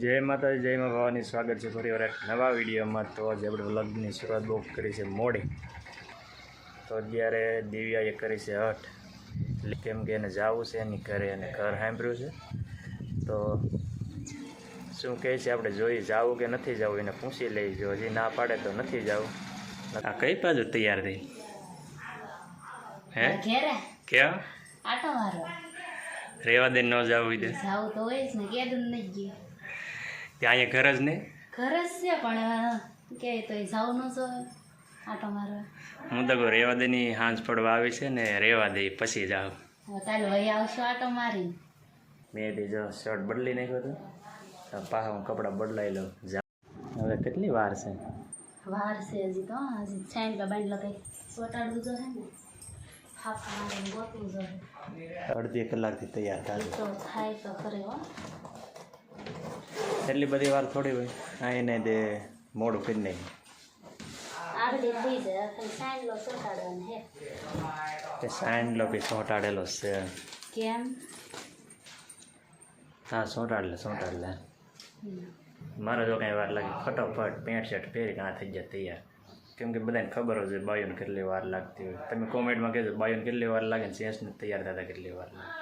જય માતાજી જય મા ભવાની. સ્વાગત છે ફરી વાર એક નવા વિડીયોમાં. તો આજે આપણે વ્લોગની શરૂઆત બહુ કરી છે મોડી. તો અત્યારે દિવ્યાએ કરી છે હઠ. એટલે કેમ કે એને જવું છે એની ઘરે અને ઘર સાંભળ્યું છે. તો શું કહે છે આપણે જોઈ જવું કે નથી જવું એને પૂછી લઈ જો હજી ના પાડે તો નથી જવું. આ કઈ બાજુ તૈયાર થઈ? હે? ક્યાં? આટો મારો રેવા દે ન જવું દે જાવું તો હોય ને કેદું નહીં ગયું. ત્યાં અહીંયા ઘર જ નહીં? ઘર જ છે પણ કે તો એ જાવું ન છો આટો મારવા હું તો રેવા દે ની હાંજ પડવા આવી છે ને રેવા દે પછી જાવ કાલે વહી આવશો આટો મારી. મેં તે જો શર્ટ બદલી નાખ્યો તો. પાછા હું કપડાં બદલાઈ લઉં હવે કેટલી વાર છે? વાર છે હજી તો હજી છાઈન પે બાંધ લગાઈ સોટાડવું જો છે ને અડધી કલાકથી તૈયાર થાય. તો થાય તો ખરે હો. એટલી બધી વાર થોડી હોય. આ એને દે મોડું કરી નાખ્યું. આગળ થઈ જાય ખાલી છાઈન લો સોટાડવાનું હે તે સાઈન લો બી સોંટાડેલો છે. કેમ? હા સોંટાડ લે સોંટાડ લે હમ. મારે જો કાંઈ વાર લાગે ફટોફટ પેન્ટ શર્ટ પહેરી કાં થઈ જાય તૈયાર. કેમ કે બધાને ખબર હોય છે બાયોને કેટલી વાર લાગતી હોય. તમે કોમેન્ટમાં કહેજો બાયોને કેટલી વાર લાગે ને સેન્સને તૈયાર થતા કેટલી વાર લાગે.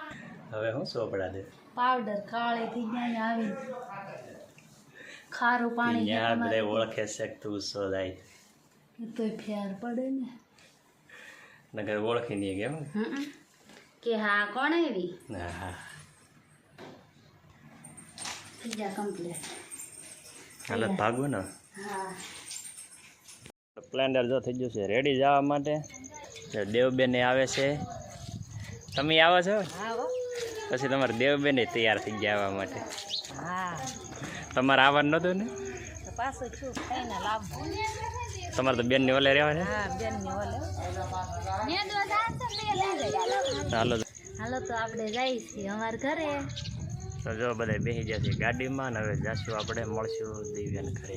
હવે હું સોપડા દે? પાવડર કાળી થઈ જાય આવી ખારું પાણી ત્યાં બધા ઓળખે છે કે તું સો જાય. તોય ફેર પડે ને. નગર ઓળખી નહીં કેમ. કે હા કોણ એવી હા. હા કમ્પ્લીટ હાલ ભાગવું ને. હા. પ્લેન્ડર જો થઈ ગયું છે. રેડી જવા માટે? તો દેવબેન આવે છે. તમે આવો છો? પછી તમારે દેવબેન તૈયાર થઈ ગયા આવવા માટે. હા. તમારે આવવાનું નહોતું ને? તમારે તો બેન ને ઓલે. હાલો. હાલો તો આપણે જઈએ છીએ અમાર ઘરે. તો જો બધા બેસી ગયા છે ગાડીમાં ને હવે જશું આપણે મળશું દિવ્યાને ઘરે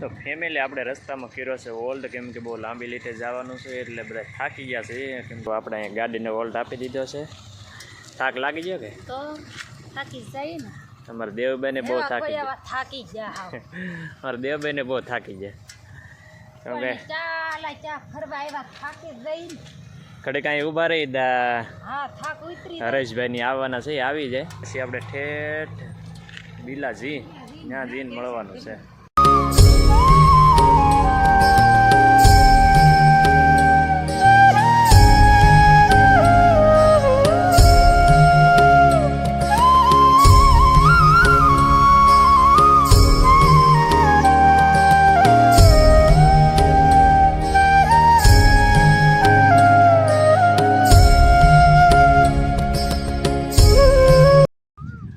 તો ફેમિલી આપણે રસ્તામાં કર્યો છે. ઓલ્ડ કેમ કે બહુ લાંબી લીટે જવાનું છે એટલે બધા થાકી ગયા છે. કેમ કે આપણે ગાડીને ઓલ્ડ આપી દીધો છે. થાક લાગી ગયો કે? તો થાકી જાય ને. તમારા દેવબેને બહુ થાકી ગયા થાકી ગયા અમારા મારા દેવબેને બહુ થાકી ગયા. કેમ કે ચાલા ચા ફરવા આવ્યા થાકી ગઈ ને કાંઈ ઊભા રહી દા. હા થાક ઉતરી હરેશભાઈની આવવાના છે આવી જાય. પછી આપણે ઠેઠ બિલાજી ત્યાં જઈને મળવાનું છે.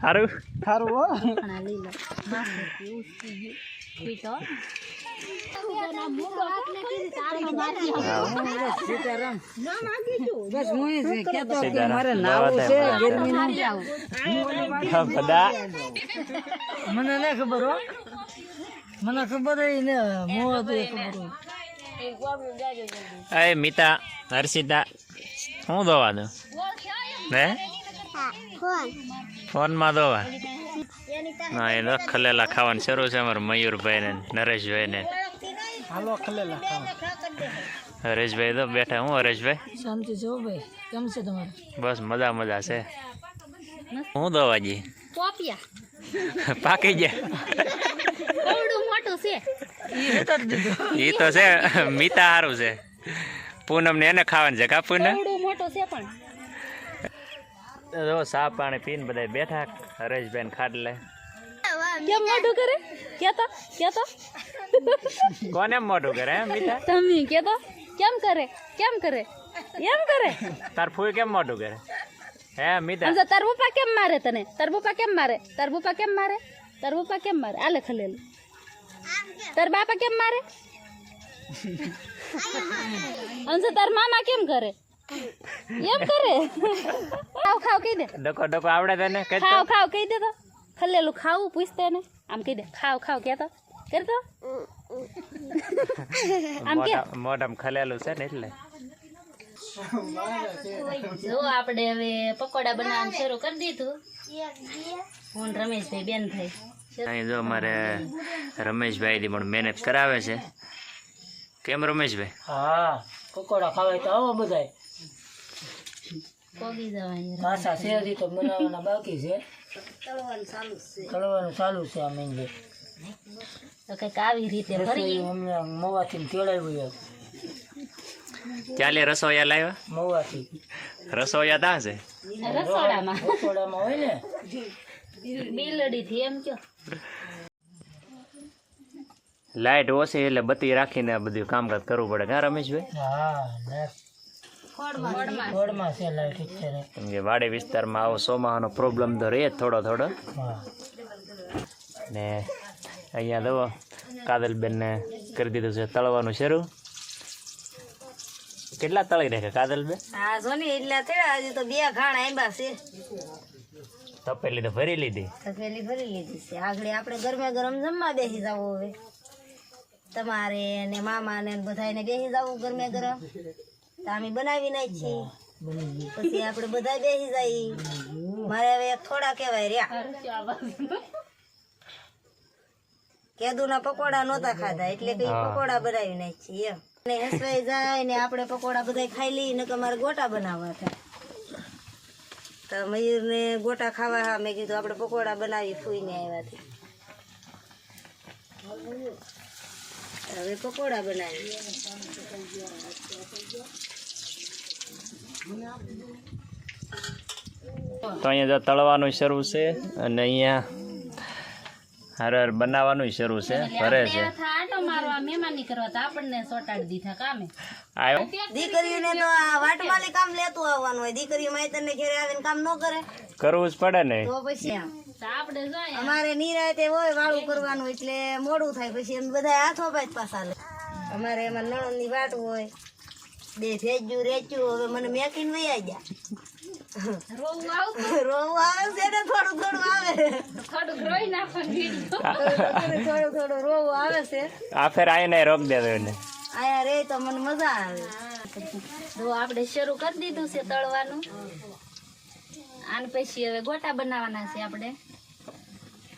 સારું ઘણા હો. મને ના ખબર હો. મને ખબર ને મોં હતું એ ખબર મિતા હર્ષિતા શું દવાનું? દો હે? ફોનમાં દોવા ના એ તો ખલેલા ખાવાનું શરૂ છે અમારા મયુરભાઈ ને નરેશભાઈ ને હાલો ખલેલા હરેશભાઈ તો બેઠા હું હરેશભાઈ? શાંતિ છો ભાઈ. કેમ છે તમારે? બસ મજા મજા છે. હું દવાજી? પોપિયા પાકી ગયા. મોટું છે. એ તો છે મીતા સારું છે. પૂનમ ને એને ખાવાનું છે કા પૂનમ? મોટું છે પણ. જો સા પાણી પીને બધા બેઠા હરેશભાઈ ને ખાટલે કેમ મોટું કરે? કેતો? કેતો? કોને મોઢું કરે હે મિતા તમે કેતો? કેમ કરે? કેમ કરે? એમ કરે? તાર ફૂઈ કેમ મોઢું કરે? હે મિતા અને તાર પપ્પા કેમ મારે તને? તાર પપ્પા કેમ મારે? તાર પપ્પા કેમ મારે? તાર પપ્પા કેમ મારે? આલે ખલેલું. તાર બાપા કેમ મારે? અંશ તાર મામા કેમ કરે? એમ કરે? ખાવ ખાવ કહી દે. ડકો ડકો આવડે તને ખાવ ખાવ કહી દે તો. ખલેલું ખાવું પૂછતે ને આમ કહી દે ખાવ ખાવ કે તો કર તો. આમ કે. મોઢા મોઢામાં ખલેલું છે ને એટલે. જો આપણે હવે પકોડા બનાવવાનું શરૂ કરી દીધું. હું રમેશભાઈ બેન થઈ અહીં જો અમારે રમેશભાઈ થી પણ મહેનત કરાવે છે. કેમ રમેશભાઈ? હા. પકોડા ખાવાય તો આવો બધાય. પાછા છે હજી તો બનાવવાના બાકી છે. તળવાનું ચાલુ છે. આ મેંગે તો કંઈક આવી રીતે અમને મવાથી તેડાવ્યું ચાલે રસોઈયા લાવ્યા? મવાથી. રસોઈયા ત્યાં છે? રસોડામાં. રસોડામાં હોય ને. બિલડી થી એમ કયો. લાઇટ ઓછી એટલે બત્તી રાખીને બધું કામકાજ કરવું પડે. કા રમેશભાઈ વાડી વિસ્તારમાં આવો સોમાહાનો પ્રોબ્લેમ તો રહે થોડો થોડો. ને અહીંયા દવો કાદલબેનને કરી દીધું છે તળવાનું શરૂ. કેટલા તળી રાખે કાદલબેન હા સોની એટલા એટલે તેડા હજી તો બે ખાણ આંબા છે. તપેલી તો ભરી લીધી. તપેલી ભરી લીધી છે. આગળ આપણે ગરમે ગરમ જમવા બેસી જવું હવે. તમારે ને મામા ને બધાને બેસી જવું ગરમે ગરમ. તો અમે બનાવી નાખીએ પછી આપણે બધા બેસી જઈએ મારે હવે એક થોડા કહેવાય રહ્યા. કેદુના પકોડા નહોતા ખાધા એટલે કઈ પકોડા બનાવી નાખીએ એમ. ને હસવાઈ જાય ને આપણે પકોડા બધા ખાઈ લઈએ ને અમારે ગોટા બનાવવા હતા. તો મયુરને ગોટા ખાવા હા મેં કીધું આપણે પકોડા બનાવી ફૂઈને આવ્યાથી હવે પકોડા બનાવી તો અહીંયા જો તળવાનું શરૂ છે અને અહીંયા હર હર બનાવવાનું શરૂ છે. ભરે છે. તો આપણને સોટાડી દીધા કામે. આવ્યો દીકરીઓને તો આ વાટમાલી કામ લેતું આવવાનું હોય. દીકરીઓ માઈતરને ઘરે આવીને કામ ન કરે. કરવું જ પડે ને. તો પછી અમારે નિરાતે હોય વાળું કરવાનું એટલે મોડું થાય પછી એમ બધા હાથો પાછ પાછા લે. અમારે એમાં નણંદની વાટ હોય. બે ભેજ્યું રેચ્યું હવે મને મેકીને વૈયા ગયા રોવું આવે છે ને થોડું થોડું આવે. થોડું થોડું રોવું આવે છે આ ફેર આઈને રોક દેતો એને. આયા રે તો મને મજા આવે. આપણે શરૂ કરી દીધું છે તળવાનું. આને પછી હવે ગોટા બનાવવાના છે આપણે.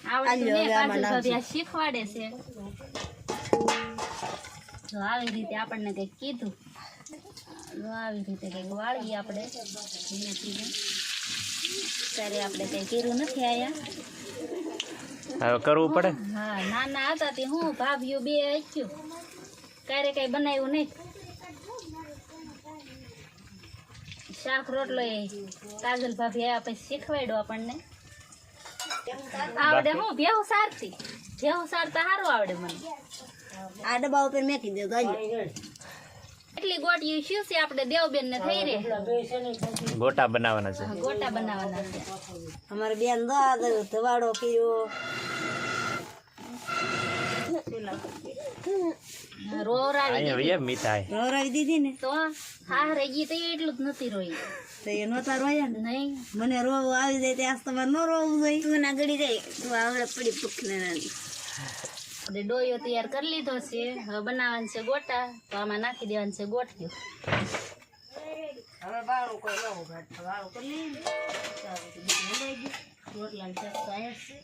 આવડતું ને પાછળ ભાભી શીખવાડે છે. જો આવી રીતે આપણને કંઈક કીધું. જો આવી રીતે કંઈક વાળીએ આપણે. ધીમે ધીમે. ત્યારે આપણે કંઈ કર્યું નથી આયા. હવે કરવું પડે? હા નાના હતા તે હું ભાભીઓ બે આખ્યું ક્યારે કઈ બનાવ્યું નહીં. શાક રોટલો એ કાજલ ભાભી આવ્યા પછી શીખવાડ્યો આપણને. આવડે હું? ભેહું સારતી ભેહું સારતા સારું આવડે મને. આ ડબ્બા ઉપર મેકી દે એટલી ગોટીઓ શું છે? આપણે દેવબેન ને થઈ રે ગોટા બનાવવાના છે. ગોટા બનાવવાના છે. અમારે બેન દાદ ધવાડો કર્યો. રોરાવી મીઠાઈ. રોરાવી દીધી ને? તો હા રહી તો એટલું જ નથી રોઈ. તો એ નહોતા રોયા ને? નહીં. મને રોવું આવી જાય ત્યાં તમારે ન રોવું જોઈએ. તું ના ગળી જાય. તું આવડે પડી ભૂખ ને ડોયો તૈયાર કરી લીધો છે. હવે બનાવવાનું છે ગોટા. તો આમાં નાખી દેવાનું છે ગોઠિયું. હવે બાળું કોઈ ન ઉઘાડ બાળું કરી લઈ રોટલા છે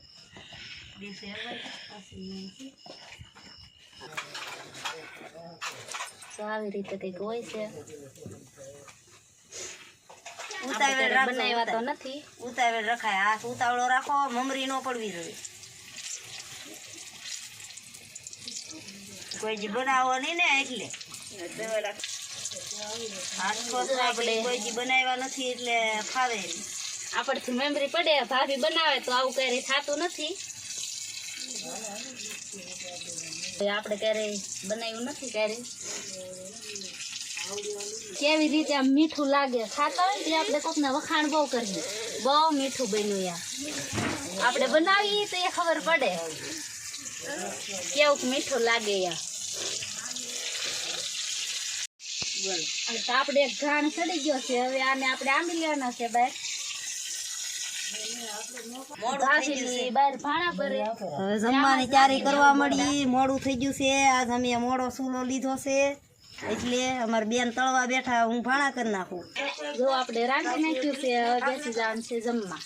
બે શેરવાઈ પાછી અહીંથી. તો આવી રીતે કંઈક હોય છે. આપણે બનાવ્યા તો નથી. ઉતાવળ રખાય. હાથ ઉતાવળો રાખો મમરી ન પડવી જોઈએ. કોઈ જી બનાવો નહીં ને એટલે. કોઈ બનાવ્યા નથી એટલે ફાવે નહીં. મેમરી પડે ભાભી બનાવે તો આવું કઈ થતું નથી. આપણે ક્યારેય બનાવ્યું નથી ક્યારેય કેવી રીતે આમ મીઠું લાગે? ખાતા હોય ને આપણે કોકને વખાણ બહુ કરીએ. બહુ મીઠું બન્યું યાર આપણે બનાવીએ તો એ ખબર પડે. કેવું મીઠું લાગે યાર તો આપણે ઘાણ ચડી ગયો છે. હવે આને આપણે આંબી લેવાના છે બહાર ઘાસીની બહાર ભાણા ભરે હવે જમવાની તૈયારી કરવા મળી મોડું થઈ ગયું છે. આજ અમે મોડો સૂલો લીધો છે. એટલે અમારે બેન તળવા બેઠા હું ભાણા કરી નાખું. જો આપણે રાખી નાખ્યું છે હવે બેસી જવાનું છે જમવા.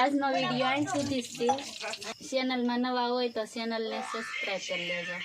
આજનો વીડિયો અહીં સુધી જ છે ચેનલમાં નવા હોય તો ચેનલને સબસ્ક્રાઈબ કરી લેજો.